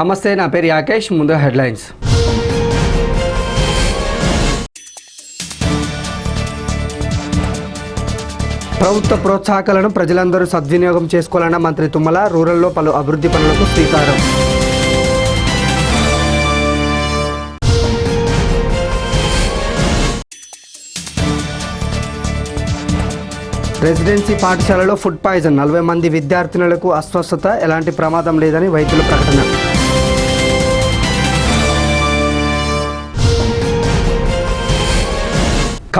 నమస్తే నా పేరు యాకేష్ ముందు హెడ్లైన్స్. ప్రభుత్వ ప్రోత్సాహకాలను ప్రజలందరూ సద్వినియోగం చేసుకోవాలన్న మంత్రి తుమ్మల రూరల్లో పలు అభివృద్ధి పనులకు శ్రీకారం. రెసిడెన్సీ పాఠశాలలో ఫుడ్ పాయిజన్ నలభై మంది విద్యార్థినులకు అస్వస్థత ఎలాంటి ప్రమాదం లేదని వైద్యుల ప్రకటన.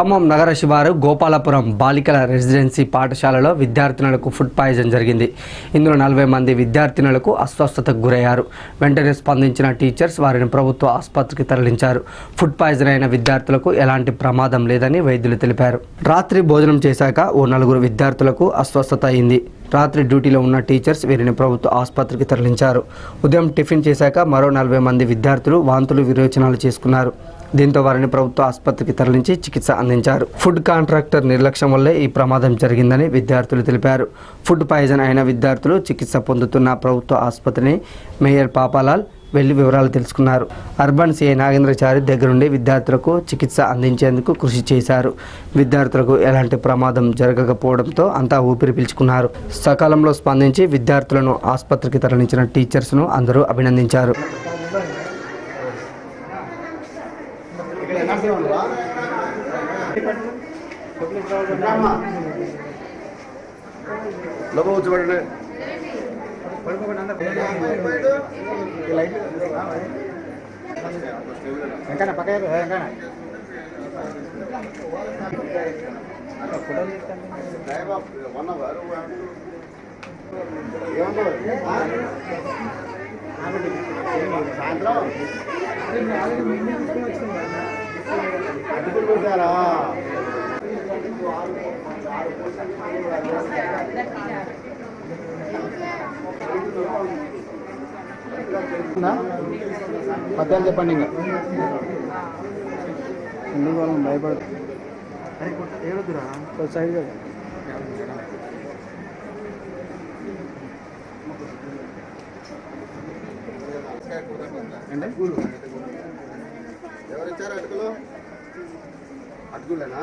ఖమ్మం నగర శివారు గోపాలపురం బాలికల రెసిడెన్సీ పాఠశాలలో విద్యార్థినులకు ఫుడ్ పాయిజన్ జరిగింది. ఇందులో నలభై మంది విద్యార్థినులకు అస్వస్థతకు గురయ్యారు. వెంటనే స్పందించిన టీచర్స్ వారిని ప్రభుత్వ ఆసుపత్రికి తరలించారు. ఫుడ్ పాయిజన్ అయిన విద్యార్థులకు ఎలాంటి ప్రమాదం లేదని వైద్యులు తెలిపారు. రాత్రి భోజనం చేశాక ఓ నలుగురు విద్యార్థులకు అస్వస్థత అయింది. రాత్రి డ్యూటీలో ఉన్న టీచర్స్ వీరిని ప్రభుత్వ ఆసుపత్రికి తరలించారు. ఉదయం టిఫిన్ చేశాక మరో నలభై మంది విద్యార్థులు వాంతులు విరోచనాలు చేసుకున్నారు. దీంతో వారిని ప్రభుత్వ ఆసుపత్రికి తరలించి చికిత్స అందించారు. ఫుడ్ కాంట్రాక్టర్ నిర్లక్ష్యం వల్లే ఈ ప్రమాదం జరిగిందని విద్యార్థులు తెలిపారు. ఫుడ్ పాయిజన్ అయిన విద్యార్థులు చికిత్స పొందుతున్న ప్రభుత్వ ఆసుపత్రిని మేయర్ పాపాలాల్ వెళ్ళి వివరాలు తెలుసుకున్నారు. అర్బన్ సిఐ నాగేంద్రచారి దగ్గరుండి విద్యార్థులకు చికిత్స అందించేందుకు కృషి చేశారు. విద్యార్థులకు ఎలాంటి ప్రమాదం జరగకపోవడంతో అంతా ఊపిరి పీల్చుకున్నారు. సకాలంలో స్పందించి విద్యార్థులను ఆసుపత్రికి తరలించిన టీచర్స్ను అందరూ అభినందించారు. లోపల కూర్చోబెట్టండి వెంకన్న పక్క వెంకన్న వన్ అవర్ సాయంత్రం అటుకులు పెట్టారా పద్యాలు చెప్పండి ఇంకా. ఎందుకు వాళ్ళని భయపడదు సైడ్ కదా అంటే ఎవరిచ్చారు అటుకులు? అటుకులేనా?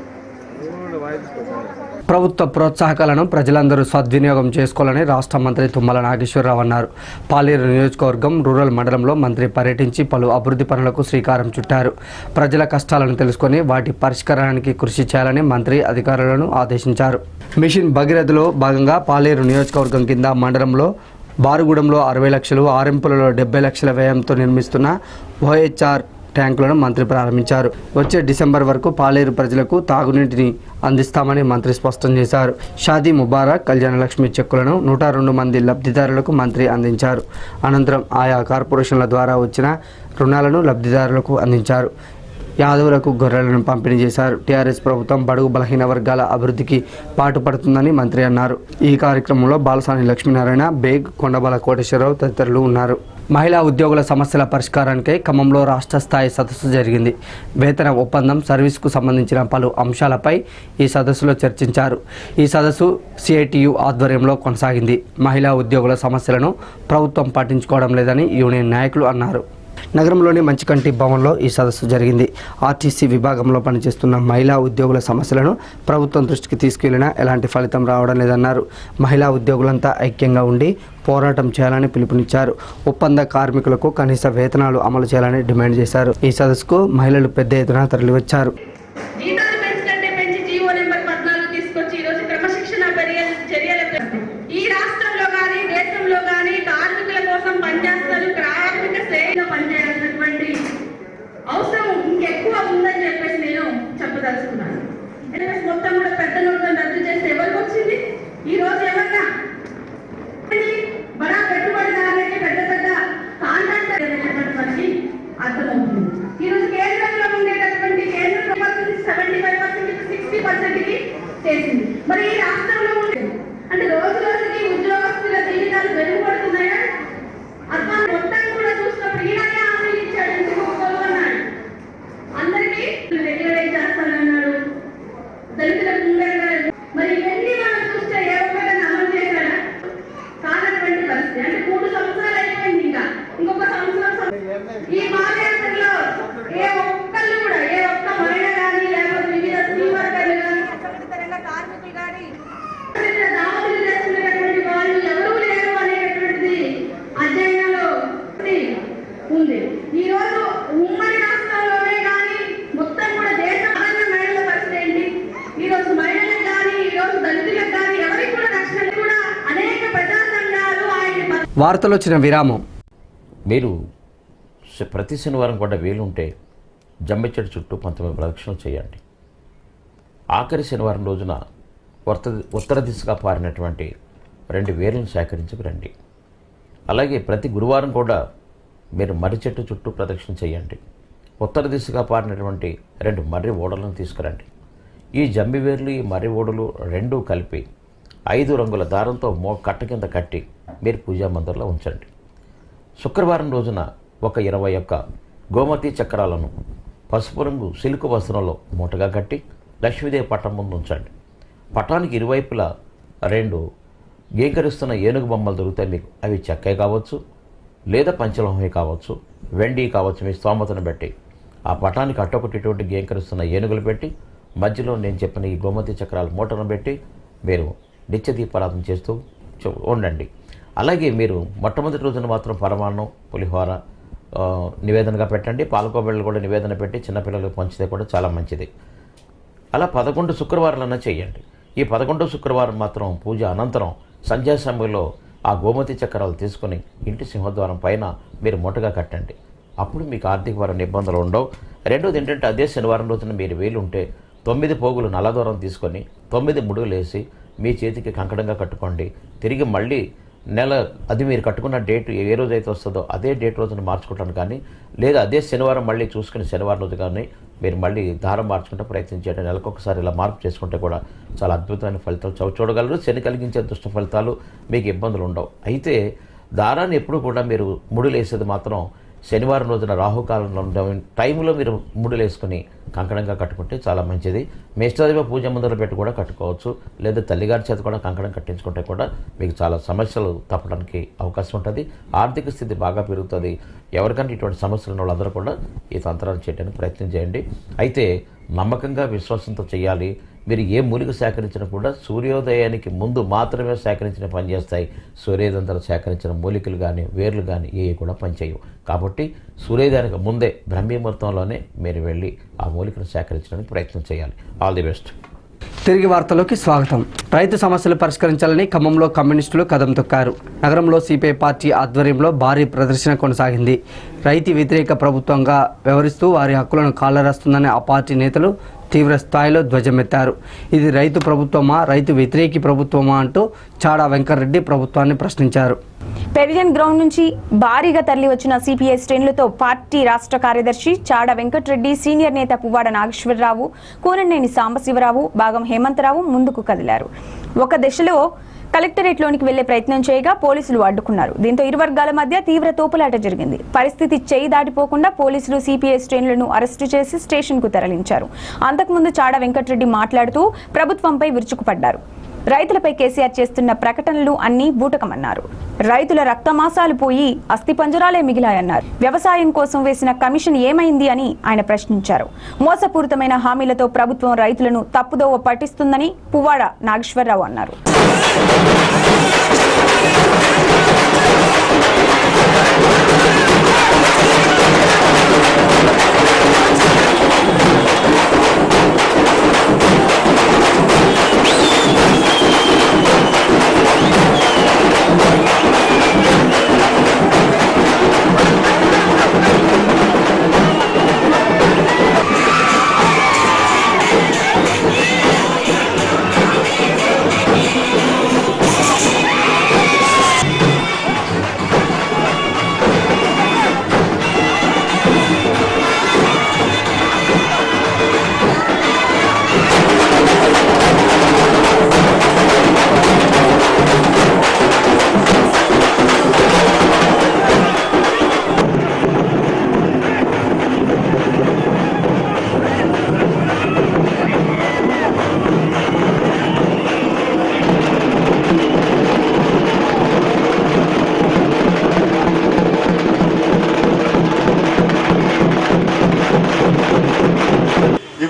ప్రభుత్వ ప్రోత్సాహకాలను ప్రజలందరూ సద్వినియోగం చేసుకోవాలని రాష్ట్ర మంత్రి తుమ్మల నాగేశ్వరరావు అన్నారు. పాలేరు నియోజకవర్గం రూరల్ మండలంలో మంత్రి పర్యటించి పలు అభివృద్ధి పనులకు శ్రీకారం చుట్టారు. ప్రజల కష్టాలను తెలుసుకొని వాటి పరిష్కారానికి కృషి చేయాలని మంత్రి అధికారులను ఆదేశించారు. మిషన్ భగీరథలో భాగంగా పాలేరు నియోజకవర్గం కింద మండలంలో బారుగూడెంలో అరవై లక్షలు ఆరింపులలో డెబ్బై లక్షల వ్యయంతో నిర్మిస్తున్న ఓహెచ్ఆర్ ట్యాంకులను మంత్రి ప్రారంభించారు. వచ్చే డిసెంబర్ వరకు పాలేరు ప్రజలకు తాగునీటిని అందిస్తామని మంత్రి స్పష్టం చేశారు. షాదీ ముబారక్ కళ్యాణలక్ష్మి చెక్కులను నూట రెండు మంది లబ్ధిదారులకు మంత్రి అందించారు. అనంతరం ఆయా కార్పొరేషన్ల ద్వారా వచ్చిన రుణాలను లబ్ధిదారులకు అందించారు. యాదవులకు గొర్రెలను పంపిణీ చేశారు. టీఆర్ఎస్ ప్రభుత్వం బడుగు బలహీన వర్గాల అభివృద్ధికి పాటుపడుతుందని మంత్రి అన్నారు. ఈ కార్యక్రమంలో బాలసాని లక్ష్మీనారాయణ బేగ్ కొండబాల కోటేశ్వరరావు తదితరులు ఉన్నారు. మహిళా ఉద్యోగుల సమస్యల పరిష్కారానికై ఖమ్మంలో రాష్ట్ర స్థాయి సదస్సు జరిగింది. వేతన ఒప్పందం సర్వీస్కు సంబంధించిన పలు అంశాలపై ఈ సదస్సులో చర్చించారు. ఈ సదస్సు సిఐటియు ఆధ్వర్యంలో కొనసాగింది. మహిళా ఉద్యోగుల సమస్యలను ప్రభుత్వం పట్టించుకోవడం లేదని యూనియన్ నాయకులు అన్నారు. నగరంలోని మంచికంటి భవన్లో ఈ సదస్సు జరిగింది. ఆర్టీసీ విభాగంలో పనిచేస్తున్న మహిళా ఉద్యోగుల సమస్యలను ప్రభుత్వం దృష్టికి తీసుకెళ్ళినా ఎలాంటి ఫలితం రావడం లేదన్నారు. మహిళా ఉద్యోగులంతా ఐక్యంగా ఉండి పోరాటం చేయాలని పిలుపునిచ్చారు. ఒప్పంద కార్మికులకు కనీస వేతనాలు అమలు చేయాలని డిమాండ్ చేశారు. ఈ సదస్సుకు మహిళలు పెద్ద ఎత్తున తరలివచ్చారు జీతాలు పెంచుకంటే పెంచి జీవో నెంబర్ పద్నాలుగు తీసుకొచ్చి ఈ రోజు క్రమశిక్షణ చర్యలు చర్యలు ఈ రాష్ట్రంలో కానీ దేశంలో కానీ కార్మికుల కోసం పనిచేస్తారు కార్మిక శ్రేణిలో పనిచేయాల్సినటువంటి అవసరం ఇంకెక్కువ ఉందని చెప్పేసి నేను చెప్పదలుచుకున్నాను NFS మొత్తం కూడా పెద్ద నోట్లను రద్దు చేస్తే ఎవరికి వచ్చింది? ఈ రోజు ఏమన్నా? బడా పెట్టుబడిదారులకి పెద్ద పెద్ద కాంట్రాక్టర్ అనేటటువంటి అర్థమవుతుంది. ఈ రోజు కేంద్రంలో ఉండేటటువంటి కేంద్రం సెవెంటీ ఫైవ్ పర్సెంట్ సిక్స్టీ పర్సెంట్కి చేసింది. మరి ఈ రాష్ట్ర ఉండే అంటే రోజు రోజుకి ఉద్యోగస్తుల జీవితాలు మెరుగుపడుతున్నాయా అర్థం మొత్తం కూడా చూసినప్పుడు ఈయననే హామీలు ఇచ్చాడు ఎందుకు ఒప్పుకోమన్నాడు అందరికీ రెగ్యులరైజ్ చేస్తానన్నాడు దళితులకు ఉండేవారు మరి ఇవన్నీ మనం చూస్తే ఏ ఒక్కరైనా అమలు చేశాడా కానటువంటి పరిస్థితి అంటే మూడు సంవత్సరాలు అయిపోయింది ఇంకా ఇంకొక సంవత్సరం సం- ఈ పాదయాత్రలో ఏ ఒక్కళ్ళు కూడా ఏ ఒక్క మహిళ కానీ లేకపోతే వివిధ స్త్రీ వర్గాలు కానీ కార్మికులు కానీ దావతులు చేస్తున్నటువంటి వాళ్ళు ఎవరూ లేరు అనేటటువంటిది అధ్యయనంలో ఉంది ఈ రోజు ఉమ్మడి రాష్ట్రాల్లోనే కానీ మొత్తం కూడా దేశ సామాన్య మహిళల పరిస్థితి ఏంటి ఈ రోజు మహిళలకు కానీ ఈ రోజు దళితులకు కానీ ఎవరికి కూడా రక్షణ కూడా అనేక ప్రజా సంఘాలు ఆయన వార్తలు వచ్చిన విరామం. మీరు శ- ప్రతి శనివారం కూడా వీలుంటే జమ్మిచెట్టు చుట్టూ పంతొమ్మిది ప్రదక్షిణలు చేయండి. ఆఖరి శనివారం రోజున ఉత్త ఉత్తర దిశగా పారినటువంటి రెండు వేర్లను సేకరించుకు రండి. అలాగే ప్రతి గురువారం కూడా మీరు మర్రి చెట్టు చుట్టూ ప్రదక్షిణ చేయండి. ఉత్తర దిశగా పారినటువంటి రెండు మర్రి ఓడలను తీసుకురండి. ఈ జమ్మి వేర్లు ఈ మర్రి ఓడలు రెండూ కలిపి ఐదు రంగుల దారంతో మో కట్ట కింద కట్టి మీరు పూజా మందిరంలో ఉంచండి. శుక్రవారం రోజున ఒక ఇరవై ఒక్క గోమతి చక్రాలను పసుపు రంగు సిల్క్ వస్త్రంలో మూటగా కట్టి లక్ష్మీదేవి పట్టం ముందు ఉంచండి. పటానికి ఇరువైపులా రెండు గీకరిస్తున్న ఏనుగు బొమ్మలు దొరుకుతాయి మీకు అవి చెక్కే కావచ్చు లేదా పంచలోహమే కావచ్చు వెండి కావచ్చు మీ స్తోమతను బట్టి. ఆ పటానికి అట్టొకటిటువంటి గీకరిస్తున్న ఏనుగులు పెట్టి మధ్యలో నేను చెప్పిన ఈ గోమతి చక్రాల మూటను పెట్టి మీరు నిత్య దీపారాధన చేస్తూ చూ- ఉండండి. అలాగే మీరు మొట్టమొదటి రోజున మాత్రం పరమాన్నం పులిహోర నివేదనగా పెట్టండి. పాలకోబిళ్ళు కూడా నివేదన పెట్టి చిన్నపిల్లలకు పంచితే కూడా చాలా మంచిది. అలా పదకొండు శుక్రవారాలన్నా చేయండి. ఈ పదకొండో శుక్రవారం మాత్రం పూజ అనంతరం సంధ్యా సమయంలో ఆ గోమతి చక్రాలు తీసుకొని ఇంటి సింహద్వారం పైన మీరు మూటగా కట్టండి. అప్పుడు మీకు ఆర్థిక పరమైన ఇబ్బందులు ఉండవు. రెండోది ఏంటంటే అదే శనివారం రోజున మీరు వీలుంటే తొమ్మిది పోగులు నల్లదూరం తీసుకొని తొమ్మిది ముడుగులు వేసి మీ చేతికి కంకణంగా కట్టుకోండి. తిరిగి మళ్ళీ నెల అది మీరు కట్టుకున్న డేట్ ఏ రోజు అయితే వస్తుందో అదే డేట్ రోజున మార్చుకుంటాను కానీ లేదా అదే శనివారం మళ్ళీ చూసుకుని శనివారం రోజు కానీ మీరు మళ్ళీ దారం మార్చుకుంటే ప్రయత్నించండి నెలకొకసారి ఇలా మార్పు చేసుకుంటే కూడా చాలా అద్భుతమైన ఫలితాలు చవి చూడగలరు. శని కలిగించే దుష్ట ఫలితాలు మీకు ఇబ్బందులు ఉండవు. అయితే దారాన్ని ఎప్పుడు కూడా మీరు ముడులేసేది మాత్రం శనివారం రోజున రాహుకాలంలో ఉండే టైంలో మీరు ముడులు వేసుకుని కంకణంగా కట్టుకుంటే చాలా మంచిది. మేష్టాదేవ పూజ ముందర పెట్టి కూడా కట్టుకోవచ్చు. లేదా తల్లిగారి చేత కూడా కంకణం కట్టించుకుంటే కూడా మీకు చాలా సమస్యలు తప్పడానికి అవకాశం ఉంటుంది. ఆర్థిక స్థితి బాగా పెరుగుతుంది. ఎవరికైనా ఇటువంటి సమస్యలు ఉన్న వాళ్ళందరూ కూడా ఈ తంత్రాలు చేయడానికి ప్రయత్నం చేయండి. అయితే నమ్మకంగా విశ్వాసంతో చేయాలి. మీరు ఏ మూలిక సేకరించినా కూడా సూర్యోదయానికి ముందు మాత్రమే సేకరించిన పనిచేస్తాయి చేస్తాయి. సేకరించిన మూలికలు కానీ వేర్లు కానీ ఏవి కూడా పనిచేయవు కాబట్టి సూర్యోదయానికి ముందే బ్రహ్మీముహూర్తంలోనే మీరు వెళ్ళి ఆ మూలికను సేకరించడానికి ప్రయత్నం చేయాలి. ఆల్ ది బెస్ట్ తిరిగి వార్తలోకి స్వాగతం. రైతు సమస్యలు పరిష్కరించాలని ఖమ్మంలో కమ్యూనిస్టులు కదం తొక్కారు. నగరంలో సిపిఐ పార్టీ ఆధ్వర్యంలో భారీ ప్రదర్శన కొనసాగింది. రైతు వ్యతిరేక ప్రభుత్వంగా వ్యవహరిస్తూ వారి హక్కులను కాలరాస్తుందని ఆ పార్టీ నేతలు తీవ్ర స్థాయిలో ధ్వజమెత్తారు. ఇది రైతు ప్రభుత్వమా రైతు వ్యతిరేకి ప్రభుత్వమా అంటూ చాడా వెంకటరెడ్డి ప్రభుత్వాన్ని ప్రశ్నించారు. పెవిలియన్ గ్రౌండ్ నుంచి భారీగా తరలి వచ్చిన సిపిఐ శ్రేణులతో పార్టీ రాష్ట్ర కార్యదర్శి చాడ వెంకటరెడ్డి సీనియర్ నేత పువ్వాడ నాగేశ్వరరావు కూననేని సాంబశివరావు భాగం హేమంతరావు ముందుకు కదిలారు. ఒక దశలో కలెక్టరేట్లోనికి వెళ్ళే ప్రయత్నం చేయగా పోలీసులు అడ్డుకున్నారు. దీంతో ఇరు వర్గాల మధ్య తీవ్ర తోపులాట జరిగింది. పరిస్థితి చేయి దాటిపోకుండా పోలీసులు సిపిఐ శ్రేణులను అరెస్టు చేసి స్టేషన్కు తరలించారు. అంతకుముందు చాడ వెంకటరెడ్డి మాట్లాడుతూ ప్రభుత్వంపై విరుచుకుపడ్డారు. రైతులపై కేసీఆర్ చేస్తున్న ప్రకటనలు అన్ని బూటకమన్నారు. రైతుల రక్తమాసాలు పోయి అస్థిపంజరాలే మిగిలాయన్నారు. వ్యవసాయం కోసం వేసిన కమిషన్ ఏమైంది అని ఆయన ప్రశ్నించారు. మోసపూరితమైన హామీలతో ప్రభుత్వం రైతులను తప్పుదోవ పట్టిస్తుందని పువ్వాడ నాగేశ్వరరావు అన్నారు.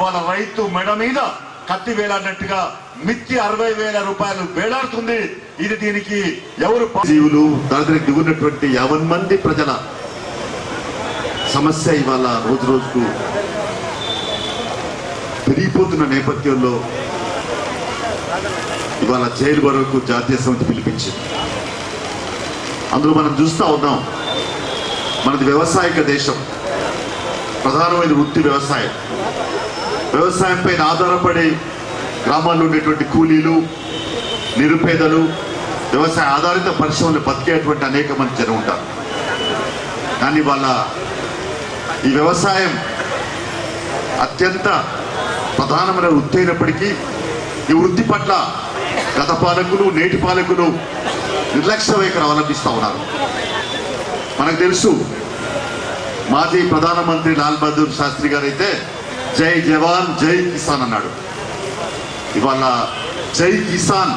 ఇవాళ రైతు మెడ మీద కత్తి వేలాడినట్టుగా మిత్తి అరవై వేల రూపాయలు వేలాడుతుంది. ఇది దీనికి ఎవరు జీవులు దానికి దిగున్నటువంటి యావన్ మంది ప్రజల సమస్య ఇవాళ రోజు రోజుకు పెరిగిపోతున్న నేపథ్యంలో ఇవాళ జైలు వరకు జాతీయ సమితి పిలిపించింది. అందులో మనం చూస్తూ ఉన్నాం మనది వ్యవసాయక దేశం ప్రధానమైన వృత్తి వ్యవసాయం. వ్యవసాయం పైన ఆధారపడి గ్రామాల్లో ఉండేటువంటి కూలీలు నిరుపేదలు వ్యవసాయ ఆధారిత పరిశ్రమలు బతికేటువంటి అనేక మంది జనం ఉంటారు. కానీ వాళ్ళ ఈ వ్యవసాయం అత్యంత ప్రధానమైన వృత్తి అయినప్పటికీ ఈ వృత్తి పట్ల గత పాలకులు నేటి పాలకులు నిర్లక్ష్య వైఖరి అవలంబిస్తూ ఉన్నారు. మనకు తెలుసు మాజీ ప్రధానమంత్రి లాల్ బహదూర్ శాస్త్రి గారు అయితే జై జవాన్ జై కిసాన్ అన్నాడు. ఇవాళ జై కిసాన్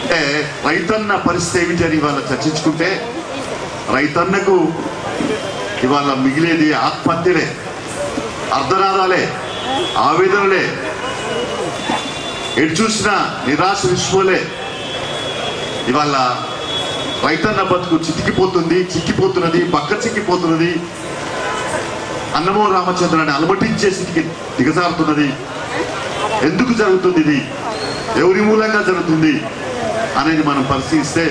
అంటే రైతన్న పరిస్థితి ఏమిటి అని ఇవాళ చర్చించుకుంటే రైతన్నకు ఇవాళ మిగిలేది ఆత్మహత్యలే అర్ధనాదాలే ఆవేదనలే ఎటు చూసిన నిరాశ విశ్వలే ఇవాళ రైతన్న బతుకు చితికిపోతుంది చిక్కిపోతున్నది పక్క చిక్కిపోతున్నది అన్నమో రామచంద్రాన్ని అలమటించే స్థితికి దిగజారుతున్నది. ఎందుకు జరుగుతుంది ఇది? ఎవరి మూలంగా జరుగుతుంది అనేది మనం పరిశీలిస్తే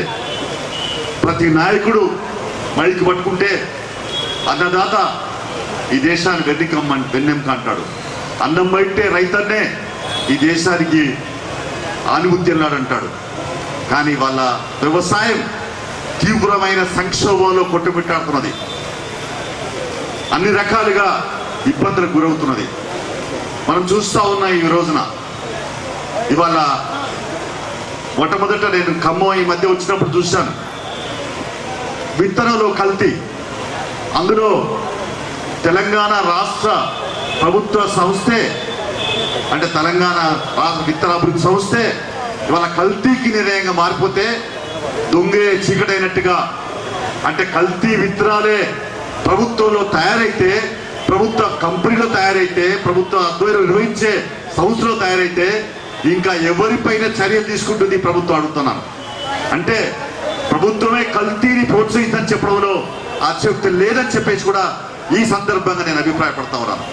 ప్రతి నాయకుడు మైకి పట్టుకుంటే అన్నదాత ఈ దేశాన్ని వెన్నెకమ్మ వెన్నెంక అంటాడు అన్నం బయటే రైతన్నే ఈ దేశానికి ఆనుభూతి అంటాడు కానీ వాళ్ళ వ్యవసాయం తీవ్రమైన సంక్షోభంలో కొట్టుబెట్టాడుతున్నది అన్ని రకాలుగా ఇబ్బందులకు గురవుతున్నది. మనం చూస్తూ ఉన్నాం ఈ రోజున. ఇవాళ మొట్టమొదట నేను ఖమ్మం ఈ మధ్య వచ్చినప్పుడు చూశాను. విత్తనంలో కల్తీ. అందులో తెలంగాణ రాష్ట్ర ప్రభుత్వ సంస్థే అంటే తెలంగాణ రాష్ట్ర విత్తన అభివృద్ధి సంస్థే ఇవాళ కల్తీకి నిర్ణయంగా మారిపోతే దొంగే చీకటైనట్టుగా అంటే కల్తీ విత్తనాలే ప్రభుత్వంలో తయారైతే ప్రభుత్వ కంపెనీలో తయారైతే ప్రభుత్వ ఆధ్వర్యంలో నిర్వహించే సంస్థలో తయారైతే ఇంకా ఎవరిపైన చర్య తీసుకుంటుంది ప్రభుత్వం అడుగుతున్నాను. అంటే ప్రభుత్వమే కల్తీని ప్రోత్సహించని చెప్పడంలో ఆశక్తి లేదని చెప్పేసి కూడా ఈ సందర్భంగా నేను అభిప్రాయపడతా ఉన్నాను.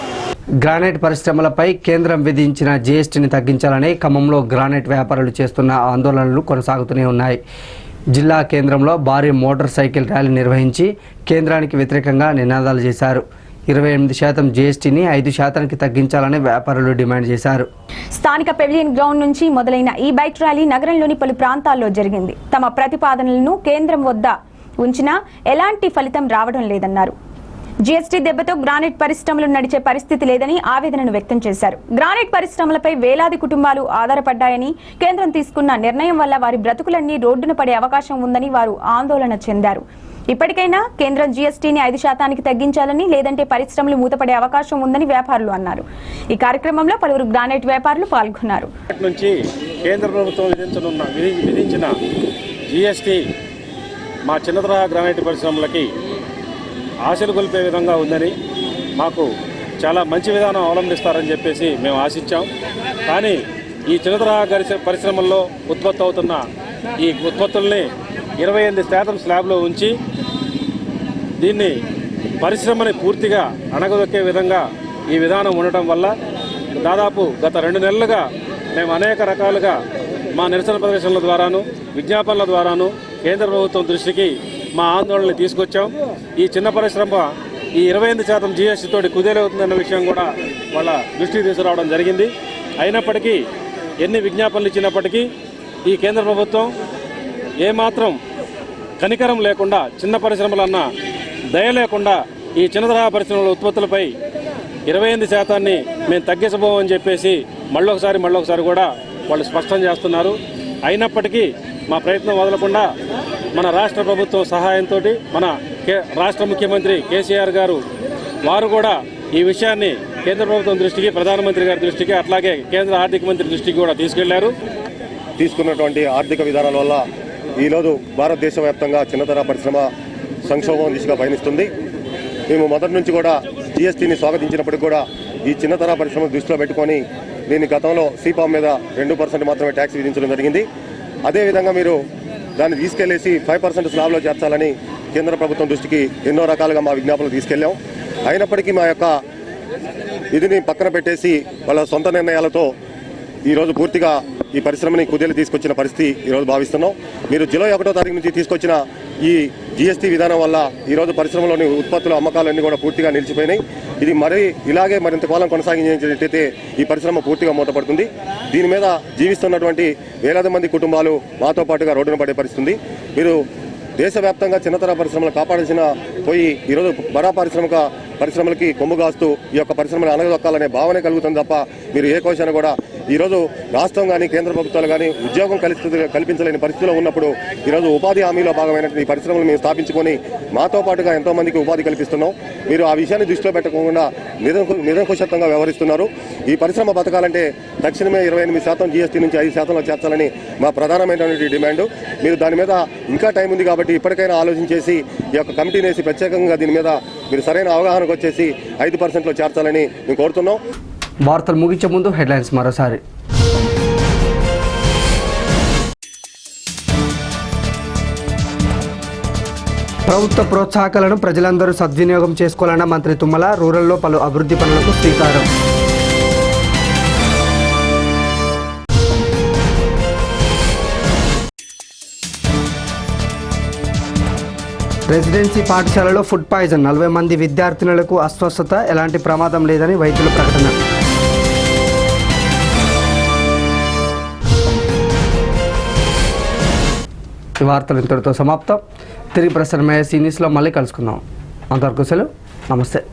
గ్రానైట్ పరిశ్రమలపై కేంద్రం విధించిన జీఎస్టీని తగ్గించాలని ఖమ్మంలో గ్రానైట్ వ్యాపారులు చేస్తున్న ఆందోళనలు కొనసాగుతూనే ఉన్నాయి. జిల్లా కేంద్రంలో భారీ మోటార్ సైకిల్ ర్యాలీ నిర్వహించి కేంద్రానికి వ్యతిరేకంగా నినాదాలు చేశారు. ఇరవై ఎనిమిది శాతం జీఎస్టీని ఐదు శాతానికి తగ్గించాలని వ్యాపారులు డిమాండ్ చేశారు. స్థానిక పెవిలియన్ గ్రౌండ్ నుంచి మొదలైన ఈ బైక్ ర్యాలీ నగరంలోని పలు ప్రాంతాల్లో జరిగింది. తమ ప్రతిపాదనలను కేంద్రం వద్ద ఉంచినా ఎలాంటి ఫలితం రావడం లేదన్నారు. జీఎస్టీ దెబ్బతో గ్రానైట్ పరిశ్రమలు నడిచే పరిస్థితి లేదని ఆవేదనను వ్యక్తం చేశారు. గ్రానైట్ పరిశ్రమలపై వేలాది కుటుంబాలు ఆధారపడ్డాయని కేంద్రం తీసుకున్న నిర్ణయం వల్ల వారి బ్రతుకులన్నీ రోడ్డున పడే అవకాశం ఉందని వారు ఆందోళన చెందారు. ఇప్పటికైనా కేంద్రం జీఎస్టీని ఐదు శాతానికి తగ్గించాలని లేదంటే పరిశ్రమలు మూతపడే అవకాశం ఉందని వ్యాపారులు అన్నారు. ఈ కార్యక్రమంలో పలువురు గ్రానైట్ వ్యాపారులు పాల్గొన్నారు. నుంచి కేంద్ర ప్రభుత్వం విధించనున్న విధించిన మా చిన్న తరహా గ్రానైట్ పరిశ్రమలకి ఆశలు కొలిపే విధంగా ఉందని మాకు చాలా మంచి విధానం అవలంబిస్తారని చెప్పేసి మేము ఆశించాం. కానీ ఈ చిన్నతరహా గరిస- పరిశ్రమల్లో ఉత్పత్తి అవుతున్న ఈ ఉత్పత్తుల్ని ఇరవై ఎనిమిది శాతం స్లాబ్లో ఉంచి దీన్ని పరిశ్రమని పూర్తిగా అణగదొక్కే విధంగా ఈ విధానం ఉండటం వల్ల దాదాపు గత రెండు నెలలుగా మేము అనేక రకాలుగా మా నిరసన ప్రదర్శనల ద్వారాను విజ్ఞాపనల ద్వారాను కేంద్ర ప్రభుత్వం దృష్టికి మా ఆందోళనలు తీసుకొచ్చాం. ఈ చిన్న పరిశ్రమ ఈ ఇరవై ఎనిమిది శాతం జీఎస్టీ తోటి కుదేలవుతుందన్న విషయం కూడా వాళ్ళ దృష్టికి తీసుకురావడం జరిగింది. అయినప్పటికీ ఎన్ని విజ్ఞాపనలు ఇచ్చినప్పటికీ ఈ కేంద్ర ప్రభుత్వం ఏమాత్రం కనికరం లేకుండా చిన్న పరిశ్రమలన్న దయ లేకుండా ఈ చిన్నతరహా పరిశ్రమల ఉత్పత్తులపై ఇరవై ఎనిమిది శాతాన్ని మేము తగ్గించబోమని చెప్పేసి మళ్ళొకసారి మళ్ళొకసారి కూడా వాళ్ళు స్పష్టం చేస్తున్నారు. అయినప్పటికీ మా ప్రయత్నం వదలకుండా మన రాష్ట్ర ప్రభుత్వం సహాయంతో మన కే రాష్ట్ర ముఖ్యమంత్రి కేసీఆర్ గారు వారు కూడా ఈ విషయాన్ని కేంద్ర ప్రభుత్వం దృష్టికి ప్రధానమంత్రి గారి దృష్టికి అట్లాగే కేంద్ర ఆర్థిక మంత్రి దృష్టికి కూడా తీసుకెళ్ళారు. తీసుకున్నటువంటి ఆర్థిక విధానాల వల్ల ఈరోజు భారతదేశ వ్యాప్తంగా చిన్నతర పరిశ్రమ సంక్షోభం దిశగా పయనిస్తుంది. మేము మొదటి నుంచి కూడా జీఎస్టీని స్వాగతించినప్పటికి కూడా ఈ చిన్నతర పరిశ్రమ దృష్టిలో పెట్టుకొని దీన్ని గతంలో సీపామ్ మీద రెండు పర్సెంట్ మాత్రమే ట్యాక్స్ విధించడం జరిగింది. అదేవిధంగా మీరు దాన్ని తీసుకెళ్ళేసి ఫైవ్ పర్సెంట్ స్లాబ్లో చేర్చాలని కేంద్ర ప్రభుత్వం దృష్టికి ఎన్నో రకాలుగా మా విజ్ఞాపనలు తీసుకెళ్ళాం. అయినప్పటికీ మా యొక్క ఇదిని పక్కన పెట్టేసి వాళ్ళ సొంత నిర్ణయాలతో ఈరోజు పూర్తిగా ఈ పరిశ్రమని కుదేలు తీసుకొచ్చిన పరిస్థితి ఈరోజు భావిస్తున్నాం. మీరు జూలై ఒకటో తారీఖు నుంచి తీసుకొచ్చిన ఈ జీఎస్టీ విధానం వల్ల ఈరోజు పరిశ్రమలోని ఉత్పత్తుల అమ్మకాలన్నీ కూడా పూర్తిగా నిలిచిపోయినాయి. ఇది మరీ ఇలాగే మరింత కాలం కొనసాగించినట్లయితే ఈ పరిశ్రమ పూర్తిగా మూతపడుతుంది. దీని మీద జీవిస్తున్నటువంటి వేలాది మంది కుటుంబాలు మాతో పాటుగా రోడ్డున పడే పరిస్థితుంది. మీరు దేశవ్యాప్తంగా చిన్నతర పరిశ్రమలు కాపాడాల్సిన పోయి ఈరోజు బడా పారిశ్రామిక పరిశ్రమలకి కొమ్ము కాస్తూ ఈ యొక్క పరిశ్రమలు అనగదొక్కాలనే భావన కలుగుతుంది తప్ప మీరు ఏ కోశాన్ని కూడా ఈరోజు రాష్ట్రం కానీ కేంద్ర ప్రభుత్వాలు కానీ ఉద్యోగం కలిసి కల్పించలేని పరిస్థితిలో ఉన్నప్పుడు ఈరోజు ఉపాధి హామీలో భాగమైనటువంటి ఈ పరిశ్రమలు మేము స్థాపించుకొని మాతో పాటుగా ఎంతో మందికి ఉపాధి కల్పిస్తున్నాం. మీరు ఆ విషయాన్ని దృష్టిలో పెట్టకుండా నిరంకుశత్వంగా వ్యవహరిస్తున్నారు. ఈ పరిశ్రమ బతకాలంటే తక్షణమే ఇరవై ఎనిమిది శాతం జీఎస్టీ నుంచి ఐదు శాతంలో చేర్చాలని మా ప్రధానమైనటువంటి డిమాండ్. మీరు దాని మీద ఇంకా టైం ఉంది కాబట్టి ఇప్పటికైనా ఆలోచించేసి ఈ యొక్క కమిటీని వేసి ప్రత్యేకంగా దీని మీద మీరు సరైన అవగాహనకు వచ్చేసి ఐదు పర్సెంట్లో చేర్చాలని మేము కోరుతున్నాం. వార్తలు ముగించే ముందు హెడ్లైన్స్ మరోసారి. ప్రభుత్వ ప్రోత్సాహకాలను ప్రజలందరూ సద్వినియోగం చేసుకోవాలన్న మంత్రి తుమ్మల రూరల్లో పలు అభివృద్ధి పనులకు శ్రీకారం. రెసిడెన్సీ పాఠశాలలో ఫుడ్ పాయిజన్. నలభై మంది విద్యార్థినులకు అస్వస్థత. ఎలాంటి ప్రమాదం లేదని వైద్యుల ప్రకటన. ఈ వార్తలు ఇంతటితో సమాప్తం. తిరిగి ప్రసారమయ్యే సీనియస్లో మళ్ళీ కలుసుకుందాం. అంతవరకు సెలవు. నమస్తే.